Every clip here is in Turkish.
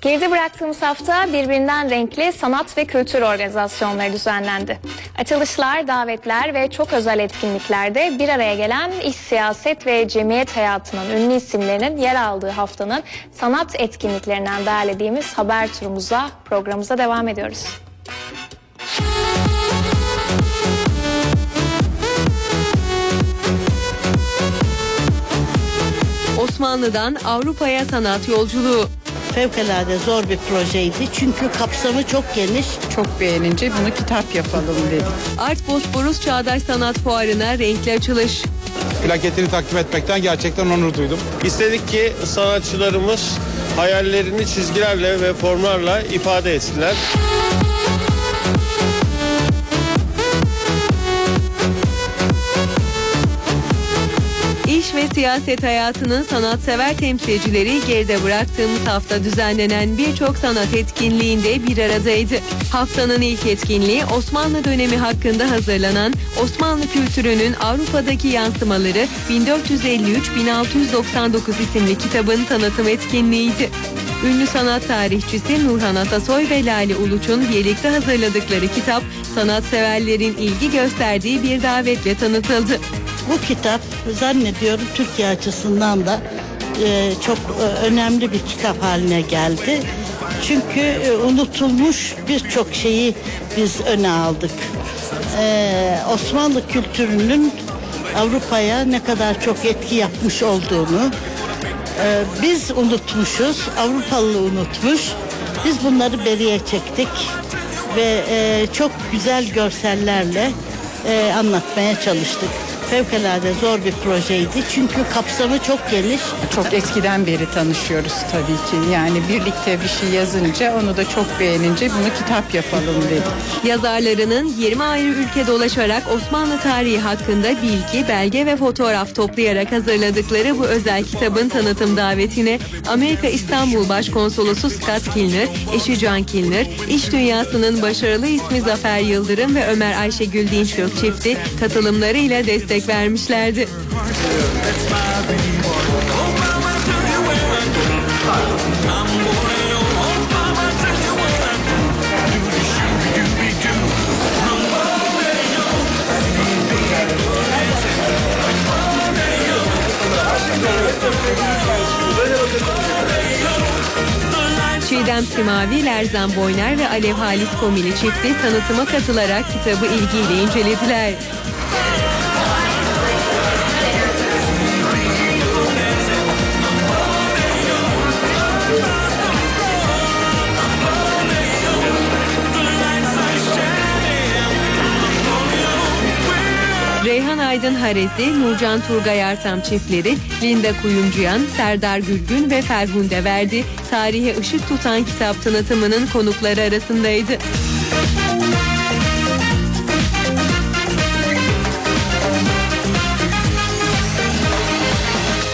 Geride bıraktığımız hafta birbirinden renkli sanat ve kültür organizasyonları düzenlendi. Açılışlar, davetler ve çok özel etkinliklerde bir araya gelen iş, siyaset ve cemiyet hayatının ünlü isimlerinin yer aldığı haftanın sanat etkinliklerinden derlediğimiz haber turumuza, programımıza devam ediyoruz. Osmanlı'dan Avrupa'ya sanat yolculuğu. Fevkalade zor bir projeydi çünkü kapsamı çok geniş. çok beğenince bunu kitap yapalım dedik. Art Bosporus Çağdaş Sanat Fuarı'na renkli açılış. plaketini takdim etmekten gerçekten onur duydum. İstedik ki sanatçılarımız hayallerini çizgilerle ve formlarla ifade etsinler. Ve siyaset hayatının sanatsever temsilcileri geride bıraktığımız hafta düzenlenen birçok sanat etkinliğinde bir aradaydı. Haftanın ilk etkinliği Osmanlı dönemi hakkında hazırlanan Osmanlı kültürünün Avrupa'daki yansımaları 1453-1699 isimli kitabın tanıtım etkinliğiydi. Ünlü sanat tarihçisi Nurhan Atasoy ve Lale Uluç'un birlikte hazırladıkları kitap sanatseverlerin ilgi gösterdiği bir davetle tanıtıldı. Bu kitap zannediyorum Türkiye açısından da e, çok e, önemli bir kitap haline geldi. Çünkü e, unutulmuş birçok şeyi biz öne aldık. E, Osmanlı kültürünün Avrupa'ya ne kadar çok etki yapmış olduğunu e, biz unutmuşuz, Avrupalı unutmuş. Biz bunları beriye çektik ve e, çok güzel görsellerle e, anlatmaya çalıştık. Fevkalade zor bir projeydi çünkü kapsamı çok geniş. Çok eskiden beri tanışıyoruz tabii ki. Yani birlikte bir şey yazınca onu da çok beğenince bunu kitap yapalım dedik. Yazarlarının 20 ayrı ülke dolaşarak Osmanlı tarihi hakkında bilgi, belge ve fotoğraf toplayarak hazırladıkları bu özel kitabın tanıtım davetine Amerika İstanbul Başkonsolosu Scott Kilner, eşi Can Kilner, iş dünyasının başarılı ismi Zafer Yıldırım ve Ömer Ayşegül Dinçgök çifti katılımlarıyla destek vermişlerdi. Çiğdem Simavi, Lerzan Boyner ve Alev Halis Komili çifti tanıtıma katılarak kitabı ilgiyle incelediler. Aydın Harezi, Nurcan Turgay Artam çiftleri, Linda Kuyumcuyan, Serdar Gülgün ve Ferhunde Verdi tarihe ışık tutan kitap tanıtımının konukları arasındaydı.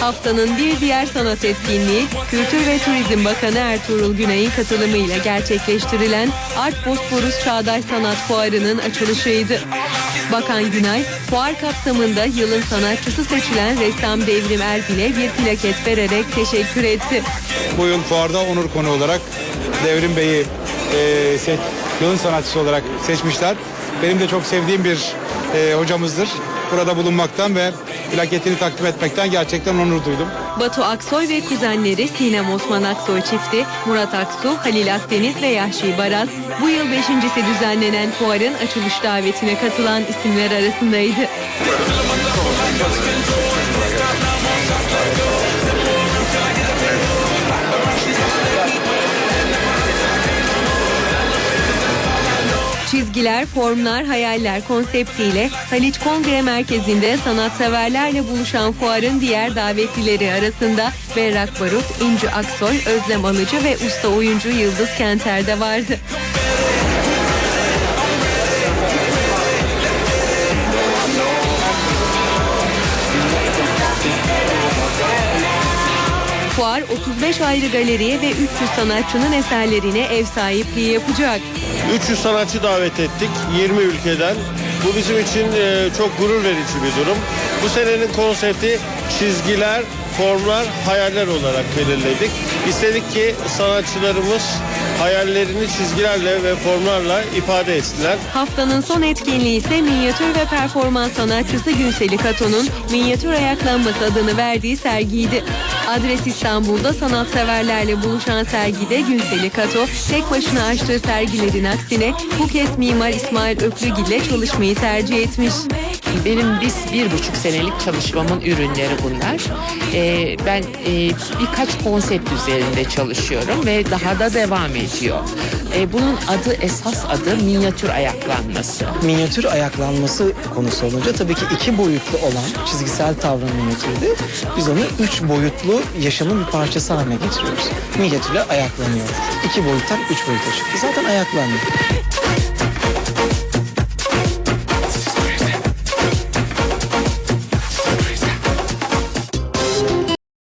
Haftanın bir diğer sanat etkinliği Kültür ve Turizm Bakanı Ertuğrul Günay'ın katılımıyla gerçekleştirilen Art Bosporus Çağdaş Sanat Fuarı'nın açılışıydı. Bakan Günay, fuar kapsamında yılın sanatçısı seçilen ressam Devrim Erbil'e bir plaket vererek teşekkür etti. Bu yıl fuarda onur konu olarak Devrim Bey'i e, se- yılın sanatçısı olarak seçmişler. Benim de çok sevdiğim bir e, hocamızdır. Burada bulunmaktan ve plaketini takdim etmekten gerçekten onur duydum. Batu Aksoy ve kuzenleri Sinem Osman Aksoy çifti, Murat Aksu, Halil Akdeniz ve Yahşi Baraz bu yıl beşincisi düzenlenen fuarın açılış davetine katılan isimler arasındaydı. Çizgiler, formlar, hayaller konseptiyle Haliç Kongre Merkezi'nde sanatseverlerle buluşan fuarın diğer davetlileri arasında Berrak Barut, İnci Aksoy, Özlem Alıcı ve usta oyuncu Yıldız Kenter de vardı. Fuar 35 ayrı galeriye ve 300 sanatçının eserlerine ev sahipliği yapacak. 300 sanatçı davet ettik 20 ülkeden. Bu bizim için e, çok gurur verici bir durum. Bu senenin konsepti çizgiler, formlar, hayaller olarak belirledik. İstedik ki sanatçılarımız hayallerini çizgilerle ve formlarla ifade etsinler. Haftanın son etkinliği ise minyatür ve performans sanatçısı Günseli Kato'nun Minyatür Ayaklanması adını verdiği sergiydi. Adres İstanbul'da sanatseverlerle buluşan sergide Günseli Kato tek başına açtığı sergilerin aksine bu kez mimar İsmail Öklügil ile çalışmayı tercih etmiş. Benim biz bir buçuk senelik çalışmamın ürünleri bunlar. Ee, ben e, birkaç konsept üzerinde çalışıyorum ve daha da devam ediyor. Ee, bunun adı esas adı minyatür ayaklanması. minyatür ayaklanması konusu olunca tabii ki iki boyutlu olan çizgisel tavrın minyatürde biz onu üç boyutlu yaşamın bir parçası haline getiriyoruz. Minyatürle ayaklanıyor. İki boyuttan üç boyuta çıktı. Zaten ayaklanıyor.